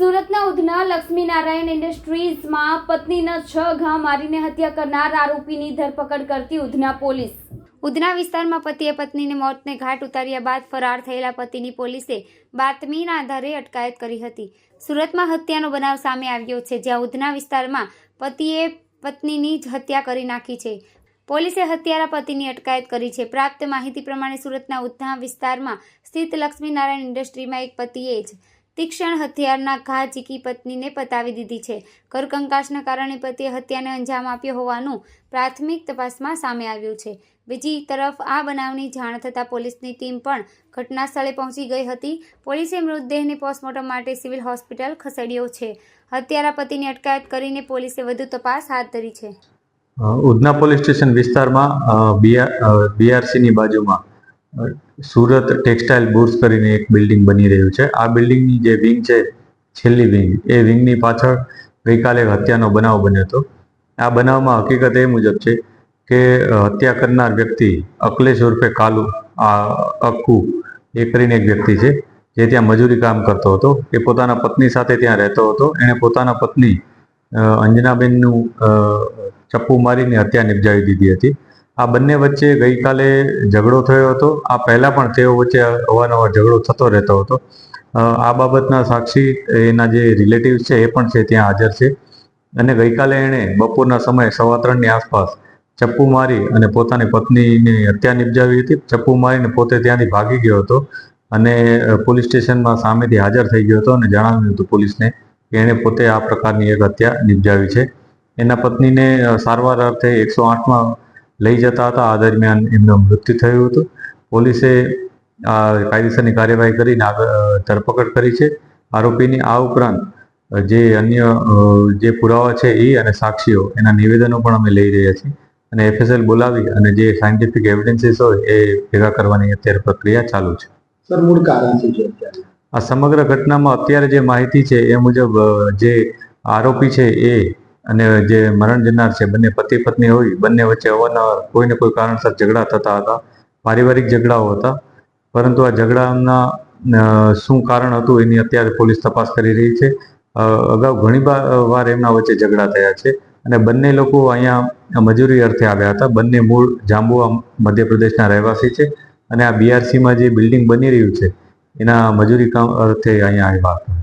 સુરતના ઉધના લક્ષ્મીનારાયણ ઇન્ડસ્ટ્રીઝમાં પત્નીના છ ઘા મારીને હત્યા કરનાર આરોપીની ધરપકડ કરતી ઉધના પોલીસ. ઉધના વિસ્તારમાં પતિએ પત્નીને મોતને ઘાટ ઉતાર્યા બાદ ફરાર થયેલા પતિની પોલીસે બાતમીના આધારે અટકાયત કરી હતી. સુરતમાં હત્યાનો બનાવ સામે આવ્યો છે, જ્યાં ઉધના વિસ્તારમાં પતિએ પત્નીની જ હત્યા કરી નાખી છે. પોલીસે હત્યારા પતિની અટકાયત કરી છે. પ્રાપ્ત માહિતી પ્રમાણે સુરતના ઉધના વિસ્તારમાં સ્થિત લક્ષ્મીનારાયણ ઇન્ડસ્ટ્રીમાં એક પતિએ જ તીક્ષ્ણ હથિયારના ઘા ચીકી પત્નીને પતાવી દીધી છે. કરકંકાશના કારણે પતિએ હત્યાને અંજામ આપ્યો હોવાનું પ્રાથમિક તપાસમાં સામે આવ્યું છે. બીજી તરફ આ બનાવની જાણ થતાં પોલીસની ટીમ પણ ઘટના સ્થળે પહોંચી ગઈ હતી. પોલીસે મૃતદેહને પોસ્ટમોર્ટમ માટે સિવિલ હોસ્પિટલ ખસેડ્યો છે. હત્યારા પતિની અટકાયત કરીને પોલીસે વધુ તપાસ હાથ ધરી છે. ઉધના પોલીસ સ્ટેશન વિસ્તારમાં બીઆરસીની બાજુમાં સુરત ટેક્સટાઇલ બુર્સ કરીને એક બિલ્ડિંગ બની રહ્યું છે. આ બિલ્ડિંગની જે વિંગ છે, છેલ્લી વિંગ એ વિંગની પાછળ ગઈકાલે હત્યાનો બનાવ બન્યો હતો. આ બનાવમાં હકીકત એ મુજબ છે કે હત્યા કરનાર વ્યક્તિ અકલેશ ઉર્ફે કાલુ આ અક્કુ, એ કરીને એક વ્યક્તિ છે, જે ત્યાં મજૂરી કામ કરતો હતો. એ પોતાના પત્ની સાથે ત્યાં રહેતો હતો. એણે પોતાના પત્ની અંજનાબેનનું ચપ્પુ મારીને હત્યા નિપજાવી દીધી હતી. આ બંને વચ્ચે ગઈકાલે ઝઘડો થયો હતો. આ પહેલાં પણ તેઓ વચ્ચે અવારનવાર ઝઘડો થતો રહેતો હતો. આ બાબતના સાક્ષી એના જે રિલેટિવ્સ છે એ પણ છે, ત્યાં હાજર છે. અને ગઈકાલે એણે બપોરના સમયે સવા ત્રણની આસપાસ ચપ્પુ મારી અને પોતાની પત્નીની હત્યા નિપજાવી હતી. ચપ્પુ મારીને પોતે ત્યાંથી ભાગી ગયો હતો અને પોલીસ સ્ટેશનમાં સામેથી હાજર થઈ ગયો હતો અને જણાવ્યું હતું પોલીસને કે એણે પોતે આ પ્રકારની એક હત્યા નિપજાવી છે. એના પત્નીને સારવાર અર્થે એકસો આઠમાં લઈ જતા હતા. આ દરમિયાન એમનું મૃત્યુ થયું હતું. પોલીસે આ કાયદેસરની કાર્યવાહી કરીને ધરપકડ કરી છે. આરોપીની આ ઉપરાંત જે અન્ય જે પુરાવા છે એ અને સાક્ષીઓ એના નિવેદનો પણ અમે લઈ રહ્યા છીએ. અને એફએસએલ બોલાવી અને જે સાયન્ટિફિક એવિડન્સીસ હોય એ ભેગા કરવાની અત્યારે પ્રક્રિયા ચાલુ છે. સર મૂળ કારણ છે આ સમગ્ર ઘટનામાં અત્યારે જે માહિતી છે એ મુજબ જે આરોપી છે એ અને જે મરણ જનાર છે, બંને પતિ પત્ની હોય, બંને વચ્ચે અવારનવાર કોઈને કોઈ કારણસર ઝઘડા થતા હતા, પારિવારિક ઝઘડાઓ હતા. પરંતુ આ ઝઘડાના શું કારણ હતું એની અત્યારે પોલીસ તપાસ કરી રહી છે. અગાઉ ઘણી વાર એમના વચ્ચે ઝઘડા થયા છે અને બંને લોકો અહીંયા મજૂરી અર્થે આવ્યા હતા. બંને મૂળ જાંબુઆ મધ્યપ્રદેશના રહેવાસી છે અને આ બીઆરસીમાં જે બિલ્ડિંગ બની રહ્યું છે, એના મજૂરી કામ અર્થે અહીંયા આવ્યા હતા.